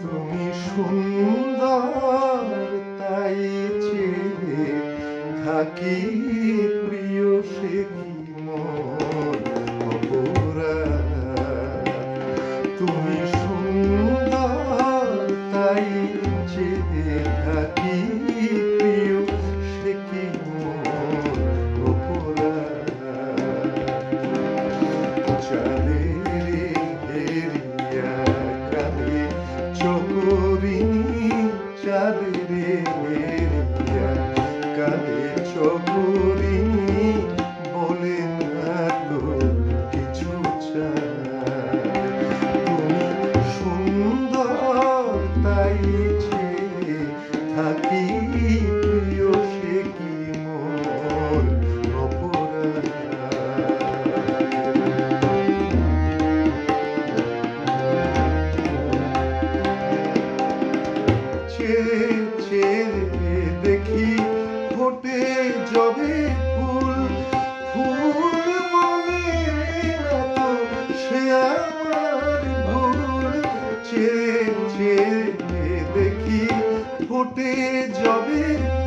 তুমি সুন্দর তাই চেয়ে থাকি প্রিয় সে সবুজ ভোর চেয়ে চেয়ে দেখি ফুটে জবে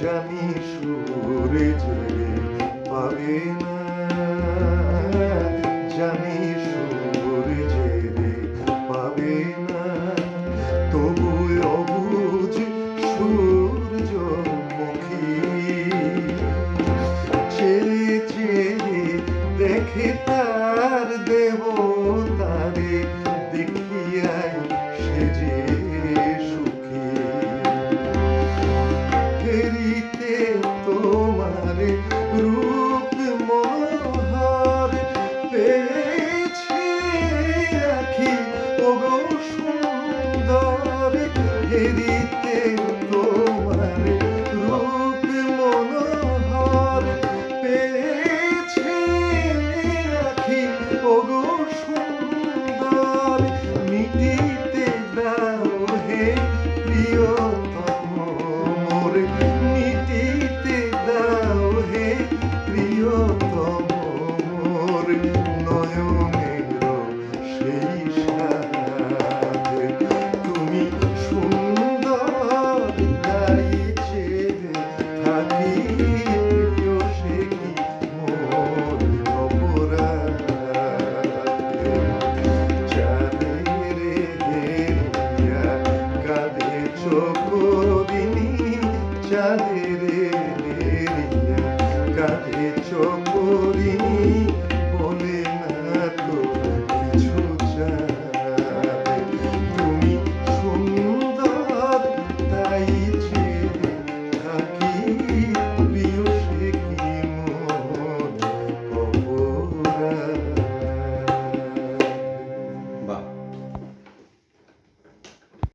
জানি পাবে না। পাবে না। তবু সূর্যমুখী ছেড়ে দেখে তার দেবো গোবিনী চাঁদে